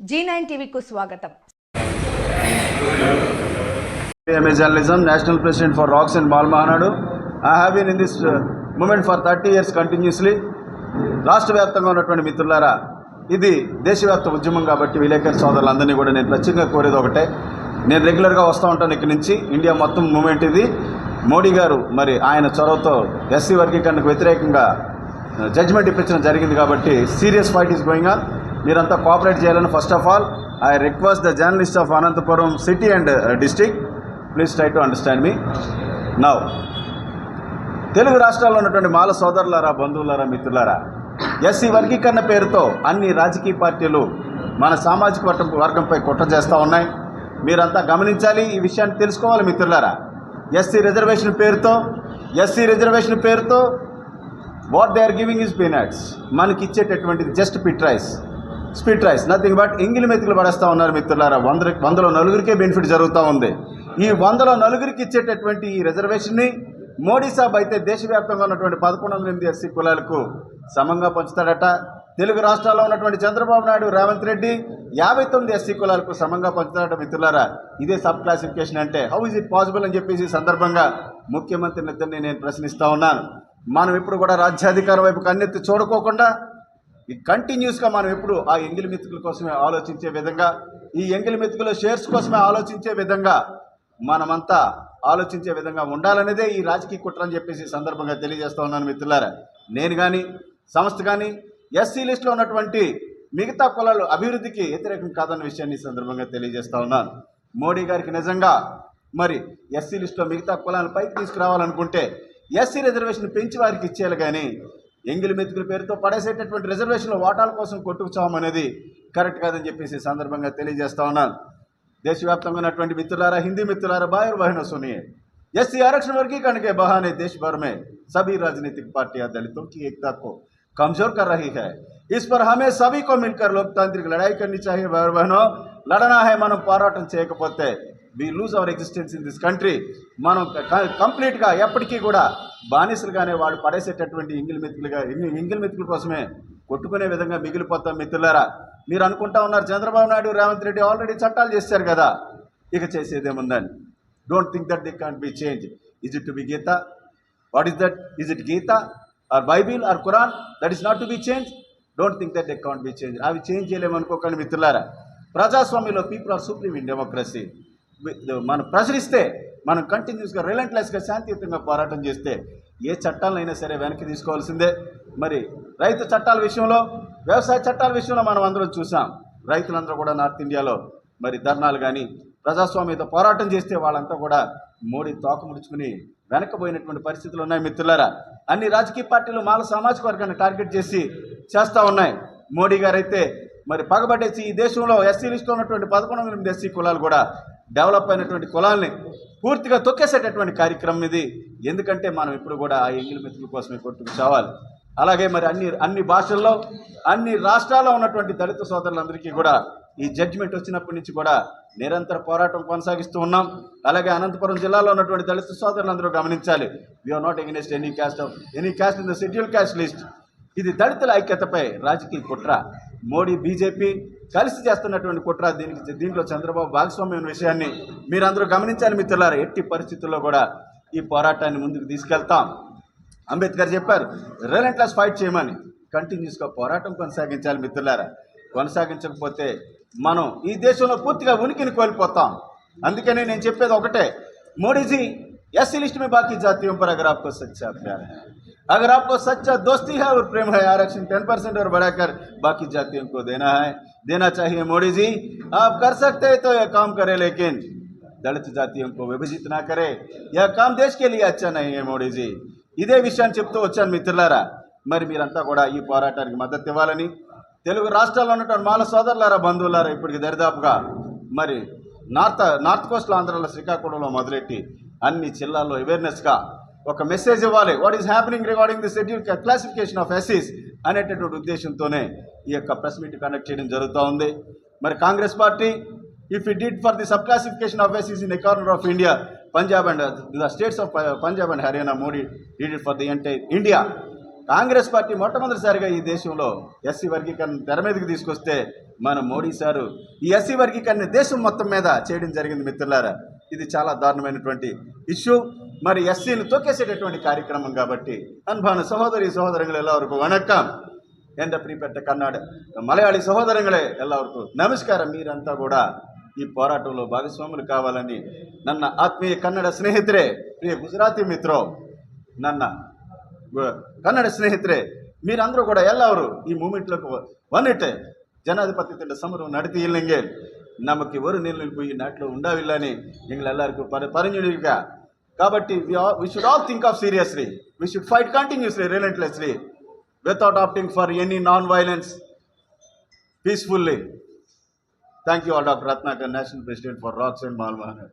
G nine టీవీకు స్వాగతం. Journalism national president for rocks and and Mahanadu I I have been in this uh, movement for 30 years continuously. రాష్ట్ర వ్యాప్తంగా ఉన్నటువంటి మిత్రులారా ఇది దేశవ్యాప్త ఉద్యమం కాబట్టి విలేకరు సోదరులందరినీ కూడా నేను ప్రత్యేకంగా కోరేది ఒకటే. నేను రెగ్యులర్గా వస్తూ ఉంటాను ఇక్కడి నుంచి. ఇండియా మొత్తం మూమెంట్ ఇది. మోడీ గారు మరి ఆయన చొరవతో ఎస్సీ వర్గీకరణకు వ్యతిరేకంగా uh, జడ్జిమెంట్ ఇప్పించడం జరిగింది కాబట్టి serious fight is going on మీరంతా కోఆపరేట్ చేయాలని first of all I request the journalist of Anantapuram city and district please try to understand me now Telugu రాష్ట్రాల్లో ఉన్నటువంటి మాల సోదరులారా బంధువులారా మిత్రులారా ఎస్సీ వర్గీకరణ పేరుతో అన్ని రాజకీయ పార్టీలు మన సామాజిక వర్గం వర్గంపై కుట్ర చేస్తూ ఉన్నాయి. మీరంతా గమనించాలి ఈ విషయాన్ని తెలుసుకోవాలి మిత్రులారా. ఎస్సీ రిజర్వేషన్ పేరుతో ఎస్సీ రిజర్వేషన్ పేరుతో what they are giving is peanuts మనకి ఇచ్చేటటువంటిది just pit rice spit rice. Nothing but ఇంగిలి మెతుకులు పడేస్తూ ఉన్నారు మిత్రులారా. వంద వందలో నలుగురికే బెనిఫిట్ జరుగుతూ ఉంది. ఈ వందలో నలుగురికి ఇచ్చేటటువంటి ఈ రిజర్వేషన్ని మోడీ సాబ్ అయితే దేశవ్యాప్తంగా ఉన్నటువంటి పదకొండు వందల ఎనిమిది ఎస్సీ కులాలకు సమంగా పంచుతాడట. తెలుగు రాష్ట్రాల్లో ఉన్నటువంటి చంద్రబాబు నాయుడు రేవంత్ రెడ్డి యాభై తొమ్మిది ఎస్సీ కులాలకు సమంగా పంచుతాడట మిత్రులారా. ఇదే సబ్ క్లాసిఫికేషన్ అంటే హౌ ఇస్ ఇట్ పాసిబుల్ అని చెప్పేసి సందర్భంగా ముఖ్యమంత్రి ఇద్దరిని నేను ప్రశ్నిస్తా ఉన్నాను. మనం ఇప్పుడు కూడా రాజ్యాధికారం వైపు కన్నెత్తి చూడకోకుండా కంటిన్యూస్గా మనం ఎప్పుడు ఆ ఎంగిలి మెతుకుల కోసమే ఆలోచించే విధంగా ఈ ఎంగిలి మెతుకుల షేర్స్ కోసమే ఆలోచించే విధంగా మనమంతా ఆలోచించే విధంగా ఉండాలనేదే ఈ రాజకీయ కుట్ర అని చెప్పేసి సందర్భంగా తెలియజేస్తా ఉన్నాను మిత్రులారా. నేను కానీ సంస్థ కానీ ఎస్సీ లిస్టులో ఉన్నటువంటి మిగతా కులాలు అభివృద్ధికి వ్యతిరేకం కాదన్న విషయాన్ని ఈ సందర్భంగా తెలియజేస్తా ఉన్నాను. మోడీ గారికి నిజంగా మరి ఎస్సీ లిస్టులో మిగతా కులాలను పైకి తీసుకురావాలనుకుంటే ఎస్సీ రిజర్వేషన్ పెంచి వారికి ఇచ్చేయాలి కానీ ఎంగిలి మెతుకుల పేరుతో పడేసేటటువంటి రిజర్వేషన్ల ఓటాల కోసం కొట్టుకుచామనేది కరెక్ట్ కాదని చెప్పేసి ఈ సందర్భంగా తెలియజేస్తా ఉన్నాను देशव्याप्त ఉన్నటువంటి మిత్రులారా హిందీ మిత్రులారా भाई और बहनों सुनिए एससी आरक्षण वर्गीकरण के बहाने देश भर में सभी राजनीतिक पार्टियां दलितों की एकता को कमजोर कर रही है इस पर हमें सभी को मिलकर लोकतांत्रिक लड़ाई करनी चाहिए भाई और बहनों లడనా హై మనం పోరాటం చేయకపోతే we lose our existence in this country మనం క- కంప్లీట్గా ఎప్పటికీ కూడా బానిసలుగానే వాళ్ళు పడేసేటటువంటి ఇంగిల్ మిత్రులుగా ఇంగి- ఇంగిల్ మిత్రుల కోసమే కొట్టుకునే విధంగా మిగిలిపోతాం మిత్రులారా. మీరు అనుకుంటా ఉన్నారు చంద్రబాబు నాయుడు రేవంత్ రెడ్డి ఆల్రెడీ చట్టాలు చేశారు కదా. ఇక చేసేదేముందని don't think that they can't be change is it to be Gita what is that is it Gita or Bible or Quran that is not to be change don't think that they can't be change అవి change చేయలేమనుకోకండి మిత్రులారా. ప్రజాస్వామ్యంలో people are supreme in democracy మనం ప్రశ్నిస్తే మనం కంటిన్యూస్గా రిలంట్లెస్గా శాంతియుతంగా పోరాటం చేస్తే ఏ చట్టాలైనా సరే వెనక్కి తీసుకోవాల్సిందే. మరి రైతు చట్టాల విషయంలో వ్యవసాయ చట్టాల విషయంలో మనం అందరం చూసాం. రైతులందరూ కూడా నార్త్ ఇండియాలో మరి ధర్నాలు కానీ ప్రజాస్వామ్యత పోరాటం చేస్తే వాళ్ళంతా కూడా మోడీ తోక ముడుచుకుని వెనక్కిపోయినటువంటి పరిస్థితులు ఉన్నాయి మిత్రులారా. అన్ని రాజకీయ పార్టీలు మాల సామాజిక వర్గాన్ని టార్గెట్ చేసి చేస్తూ ఉన్నాయి. మోడీ గారైతే మరి పగబట్టేసి ఈ దేశంలో ఎస్సీ లిస్టులో ఉన్నటువంటి పదకొండు ఎనిమిది ఎస్సీ కులాలు కూడా డెవలప్ అయినటువంటి కులాల్ని పూర్తిగా తొక్కేసేటటువంటి కార్యక్రమం ఇది. ఎందుకంటే మనం ఇప్పుడు కూడా ఆ ఎంగిలి మిత్రుల కోసమే కొట్టుకు చావాలి. అలాగే మరి అన్ని అన్ని భాషల్లో అన్ని రాష్ట్రాల్లో ఉన్నటువంటి దళిత సోదరులందరికీ కూడా ఈ జడ్జిమెంట్ వచ్చినప్పటి నుంచి కూడా నిరంతర పోరాటం కొనసాగిస్తూ ఉన్నాం. అలాగే అనంతపురం జిల్లాలో ఉన్నటువంటి దళిత సోదరులందరూ గమనించాలి. We are not against any caste of any caste in the schedule caste list ఇది దళితుల ఐక్యతపై రాజకీయ కుట్ర. మోడీ బీజేపీ కలిసి చేస్తున్నటువంటి కుట్ర దీనికి దీంట్లో చంద్రబాబు భాగస్వామ్యం విషయాన్ని మీరందరూ గమనించాలి మిత్రులారా ఎట్టి పరిస్థితుల్లో కూడా ఈ పోరాటాన్ని ముందుకు తీసుకెళ్తాం అంబేద్కర్ చెప్పారు రిలెంట్లెస్ ఫైట్ చేయమని కంటిన్యూస్గా పోరాటం కొనసాగించాలి మిత్రులారా కొనసాగించకపోతే మనం ఈ దేశంలో పూర్తిగా ఉనికిని కోల్పోతాం అందుకనే నేను చెప్పేది ఒకటే మోడీజీ एस लिस्ट में बाकी जातियों पर अगर आपको सच्चा प्यार है अगर आपको सच्चा दोस्ती है और प्रेम है आरक्षण टेन परसेंट और बढ़ाकर बाकी जातियों को देना है देना चाहिए मोदी जी आप कर सकते हैं तो यह काम करें लेकिन दलित जातियों को विभजित ना करे यह काम देश के लिए अच्छा नहीं है మోడీ జీ ఇదే విషయాన్ని చెప్తూ వచ్చాను మిత్రులారా మరి మీరంతా కూడా ఈ పోరాటానికి మద్దతు ఇవ్వాలని తెలుగు రాష్ట్రాల్లో ఉన్నటువంటి మాల సోదరులారా బంధువులారా ఇప్పటికి దరిదాపుగా మరి నార్త్ నార్త్ కోస్ట్లో ఆంధ్రాలో శ్రీకాకుళంలో మొదలెట్టి అన్ని జిల్లాల్లో అవేర్నెస్గా ఒక మెసేజ్ ఇవ్వాలి what is happening regarding the schedule classification of ఎస్సీస్ అనేటటువంటి ఉద్దేశంతోనే ఈ యొక్క ప్రెస్ మీట్ కండక్ట్ చేయడం జరుగుతూ ఉంది. మరి Congress party if it did for the sub classification of ఎస్ఈస్ in corner of India Punjab and the states of Punjab and Haryana Modi did it for the entire India Congress party మొట్టమొదటిసారిగా ఈ దేశంలో SC వర్గీకరణ తెర మీదకి తీసుకొస్తే మన Modi sir ఈ SC వర్గీకరణ దేశం మొత్తం మీద చేయడం జరిగింది మిత్రులారా. ఇది చాలా దారుణమైనటువంటి ఇష్యూ. మరి ఎస్సీని తొక్కేసేటటువంటి కార్యక్రమం కాబట్టి அன்பான சகோதரி சகோதரங்கள் எல்லாருக்கும் வணக்கம் எந்த பிரிப்பெட்ட கர்நாட మలయాళీ సహోదరంగలే ఎల్లవరకు నమస్కారం మీరంతా కూడా ఈ పోరాటంలో భాగస్వాములు కావాలని ನನ್ನ ಆತ್ಮೀಯ ಕನ್ನಡ ಸ್ನೇಹಿತರೆ ಪ್ರಿಯ ಗುಜರಾತಿ ಮಿತ್ರೋ ನನ್ನ ಕನ್ನಡ ಸ್ನೇಹಿತರೆ మీరందరూ కూడా ಎಲ್ಲವರು ಈ ಮೂಮೆಂಟ್ಲಕ್ಕೆ ಬಂದಿಟ್ಟೆ ಜನಾಧಿಪತ್ಯ ತಂಡ ಸಮರ ನಡೆತಿ ಇಲ್ಲಂಗೆ ನಮಗೆ ಒರು ನಿಲ್ಲುಕು ಈ ನಾಟ್ಲು ಉಂಡಾವಿಲ್ಲ అని ಎಂಗಳೆಲ್ಲರಿಗೂ ಪರ ಪರಂಜುಡಿಗ కాబట్టి we should all think of seriously we should fight continuously relentlessly without opting for any non violence peacefully thank you all doctor Ratnakar national president for rocks and మాల్మహనర్